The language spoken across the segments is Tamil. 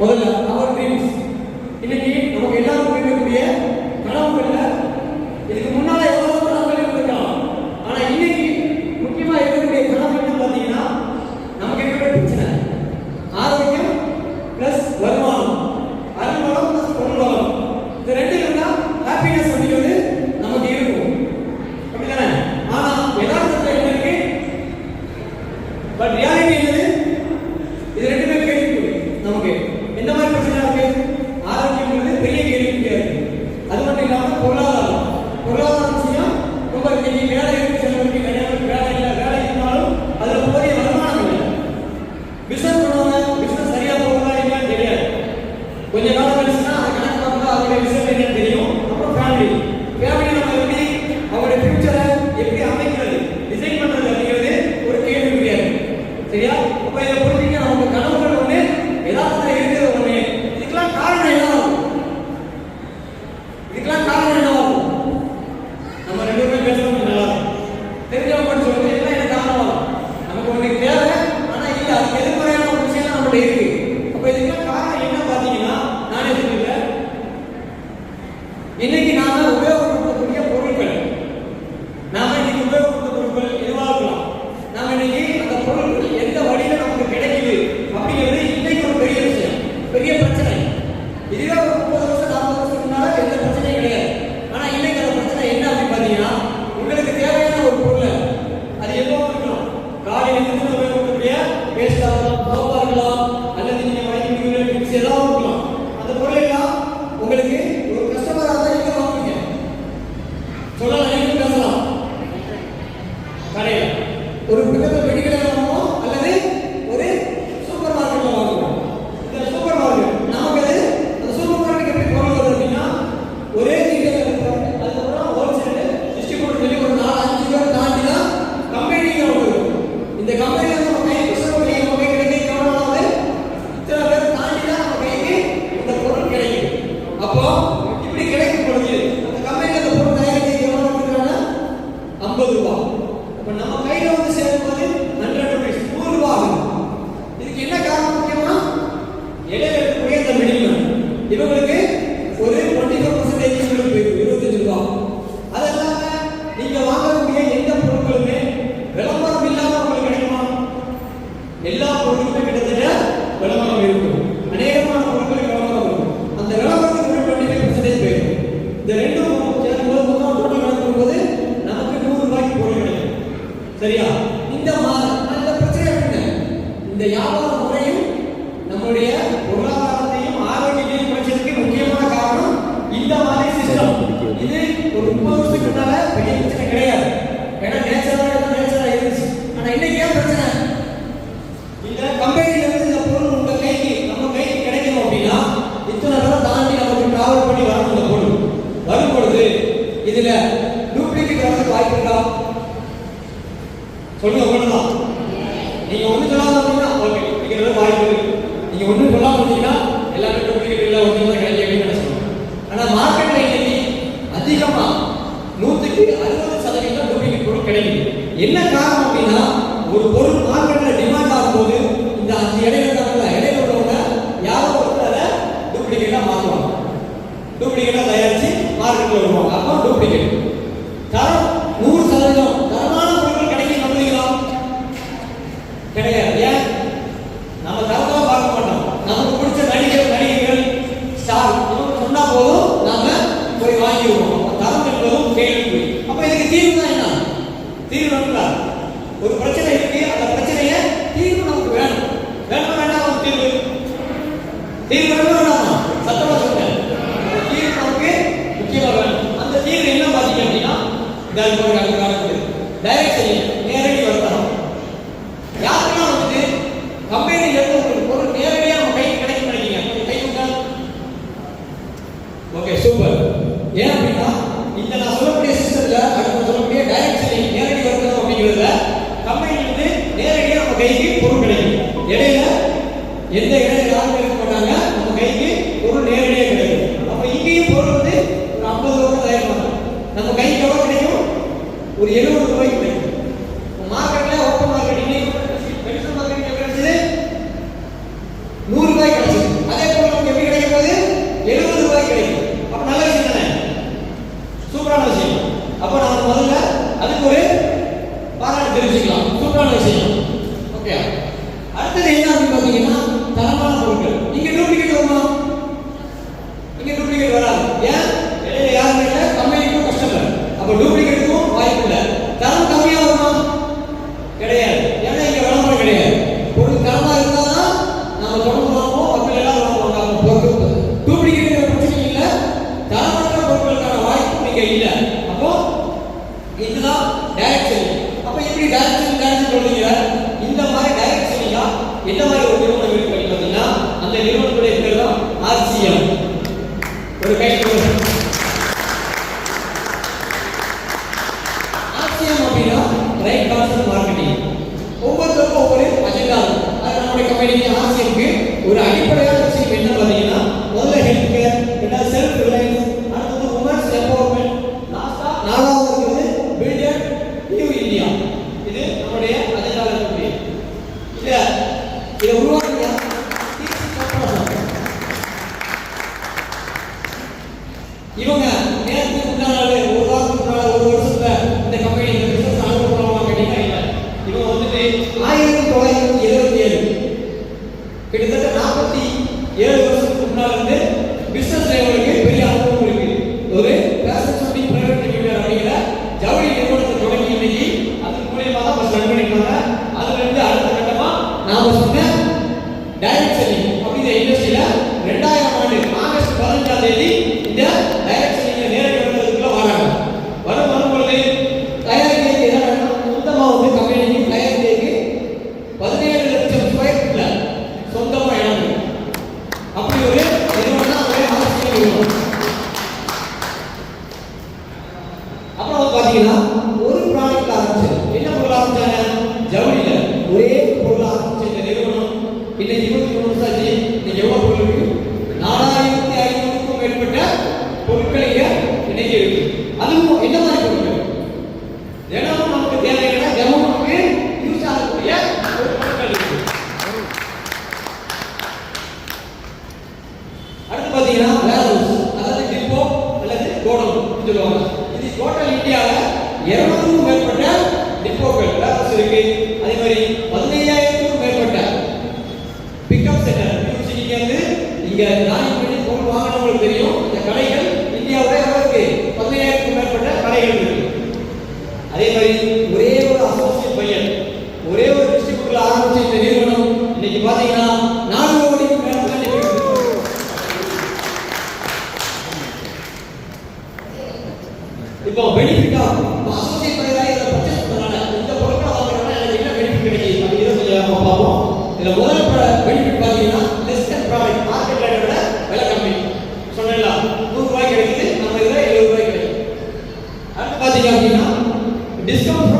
முதல்ல அவர் ட்ரீம்ஸ் இன்னைக்கு நமக்கு எல்லாருக்கும் இருக்கக்கூடிய கனவுகள்ல இதுக்கு முன்னால எவ்வளவு because the 啊！对。இதான் நமக்கு நடக்கிறது டைரக்ட் செய்யணும் Eu vou... Santa இப்போ பெனிஃபிட்டா இப்போ அசோசியேட் பண்ணி இதில் பர்ச்சேஸ் பண்ணனால இந்த பொருட்களை வாங்கினால என்ன பெனிஃபிட் கிடைக்கும் நம்ம இதை சொல்லி நம்ம பார்ப்போம். இதில் முதல் பெனிஃபிட் பார்த்தீங்கன்னா லிஸ்டட் ப்ராடக்ட் மார்க்கெட்டில் விட விலை கம்மி. சொன்னா நூறுரூவாய் கிடைக்குது நம்ம இதில் எழுபது ரூபாய் கிடைக்கும் அடுத்து பார்த்தீங்க அப்படின்னா டிஸ்கவுண்ட்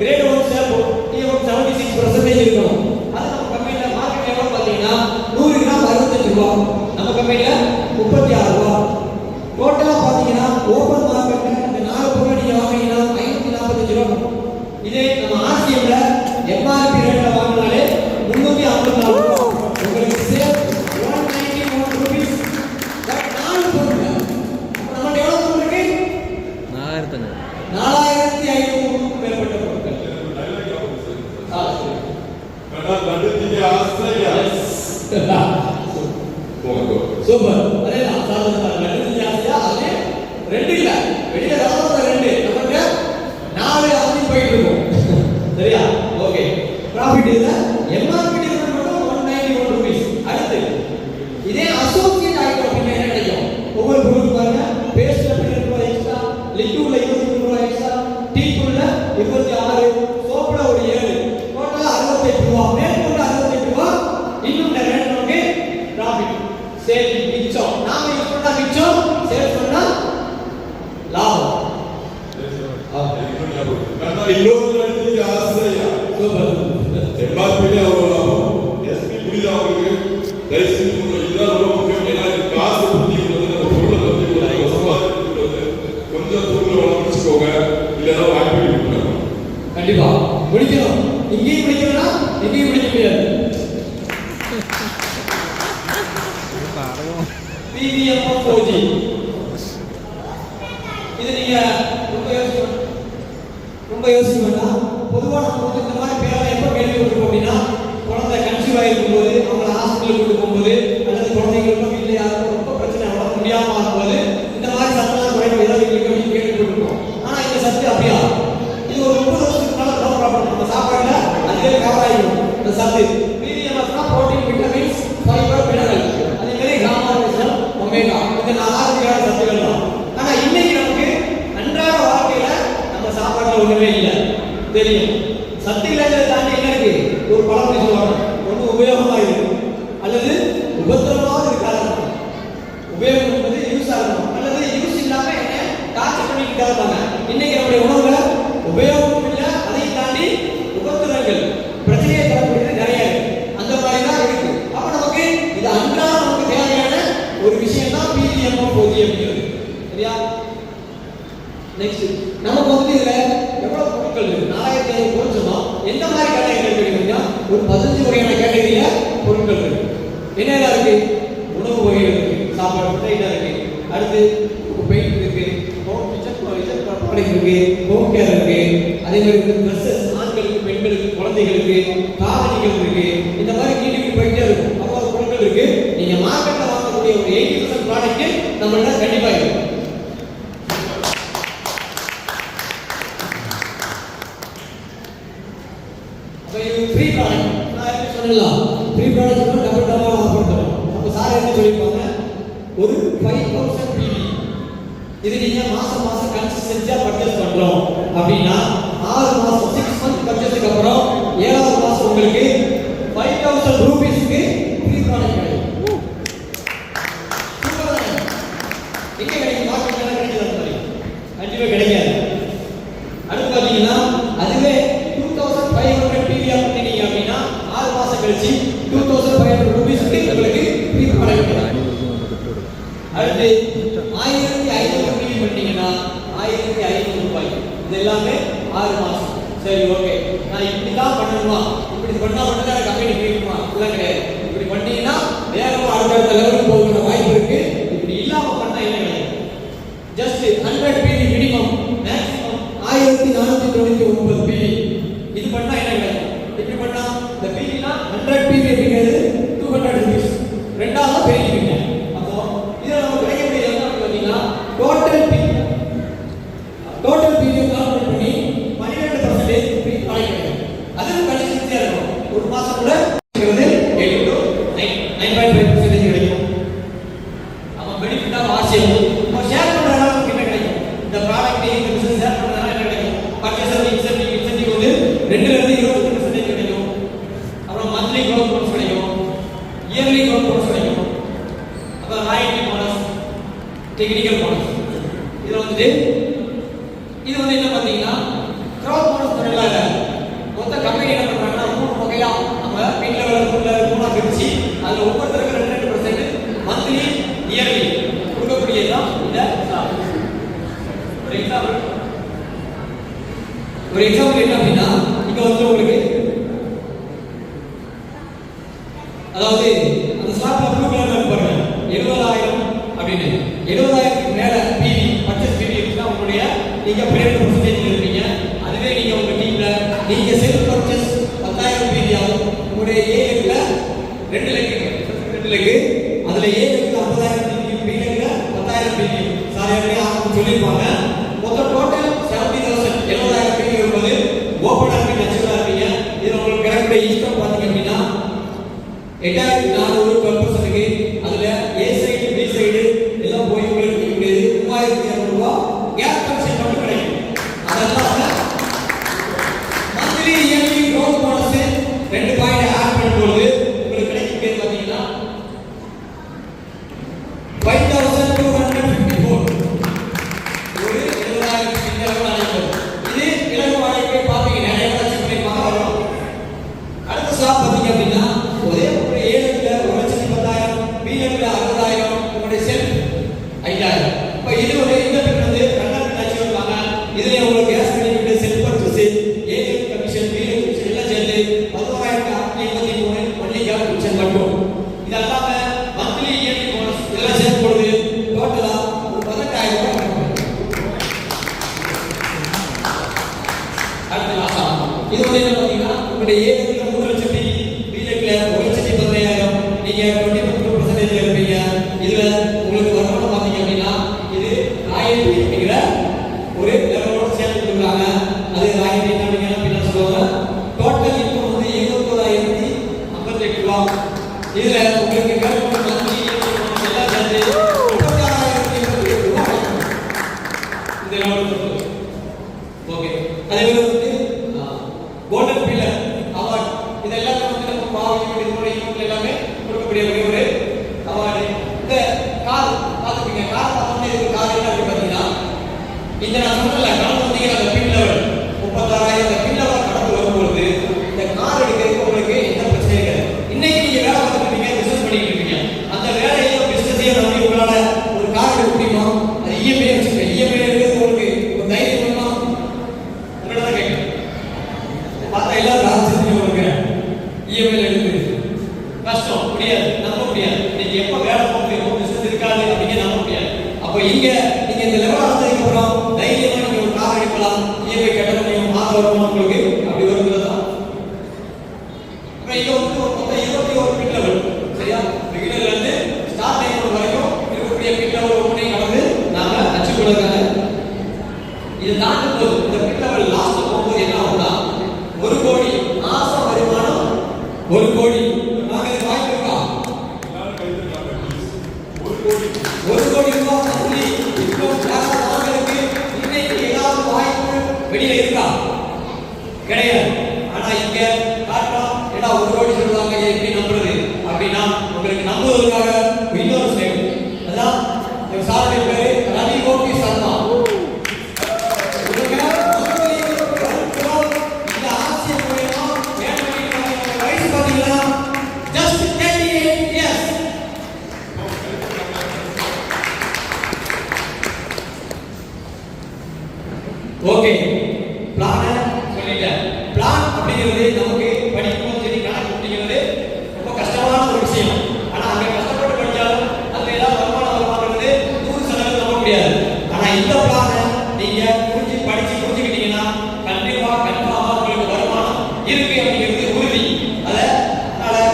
గ్రేడ్ వన్ స్లాబ్ ఈ ఒక సెవెంటీ సిక్స్ పర్సెంటేజ్ இருக்கணும் సూపర్ అదే రెండు జాస్తియా అదే ரெண்டு இல்ல. வெளிய ராவத ரெண்டு. நமக்கு நாலு அப்படி போயிட்டு இருக்கோம். சரியா? ஓகே. ப்ராஃபிட் இல்லை? ದೇವರಲ್ಲಿ கொடுக்கும் போது நம்ம என்ன கண்டிப்பாக இருக்கும் ஃப்ரீ ப்ராடக்ட் நான் எப்படி ஃப்ரீ ப்ராடக்ட் டபுள் டபுளாக ஆஃபர் பண்ணுறோம் ஒரு ஃபைவ் தௌசண்ட் பிவி இது நீங்கள் மாதம் மாதம் கன்சிஸ்டன்ஸியாக பர்ச்சேஸ் பண்ணுறோம் அப்படின்னா ஆறு மாதம் சிக்ஸ் மந்த் பர்ச்சேஸுக்கு அப்புறம் மாதம் உங்களுக்கு ஃபைவ் தௌசண்ட் ரூபீஸ்க்கு அடுத்து பார்த்தீங்கன்னா அதுவே two thousand five hundred PVR பண்ணிட்டீங்க அப்படின்னா ஆறு மாதம் கழிச்சு டூ தௌசண்ட் ஃபைவ் ஹண்ட்ரட் ருபீஸ்க்கு உங்களுக்கு ஃப்ரீ பண்ண அடுத்து ஆயிரத்தி ஐநூறு பிவி பண்ணிட்டீங்கன்னா ஆயிரத்தி ஐநூறு இது எல்லாமே ஆறு மாதம் சரி ஓகே நான் இப்படி தான் பண்ணணுமா? இப்படி பண்ணால் மட்டும் தான் கம்பெனி கிடைக்குமா? இல்லை இப்படி பண்ணீங்கன்னா வேகமாக அடுத்த தலைவர் அவங்க வீட்டில் வர ஒவ்வொருத்தருக்கு ரெண்டு ரெண்டு மந்த்லி இயர்லி கொடுக்கக்கூடியதான் இந்த ஒரு ஒரு எக்ஸாம்பிள் என்ன அப்படின்னா இப்போ வந்து உங்களுக்கு அதாவது அந்த ஸ்லாப்ல ப்ளூ அப்படின்னு. எழுபதாயிரத்துக்கு மேல பிவி பட்ஜெட் பிவி இருந்தா உங்களுடைய நீங்க பிரேட் பிள்ளைக்கு அதுல ஏ இருக்குது ஐம்பதாயிரம் பில்லியம் பிள்ளைங்க பத்தாயிரம் பில்லியம் சாரி சொல்லியிருப்பாங்க. மொத்தம் டோட்டல் செவன்டி தௌசண்ட் எழுபதாயிரம் பில்லியம் இருப்பது. ஓப்பன் ஆர்மி அச்சீவ் ஆர்மிங்க இதில் உங்களுக்கு கிடைக்கக்கூடிய இஷ்டம் பார்த்தீங்க அப்படின்னா எட்டாயிரத்தி நானூறு டுவெல் பர்சன்ட்டுக்கு அதில் ஏசி queria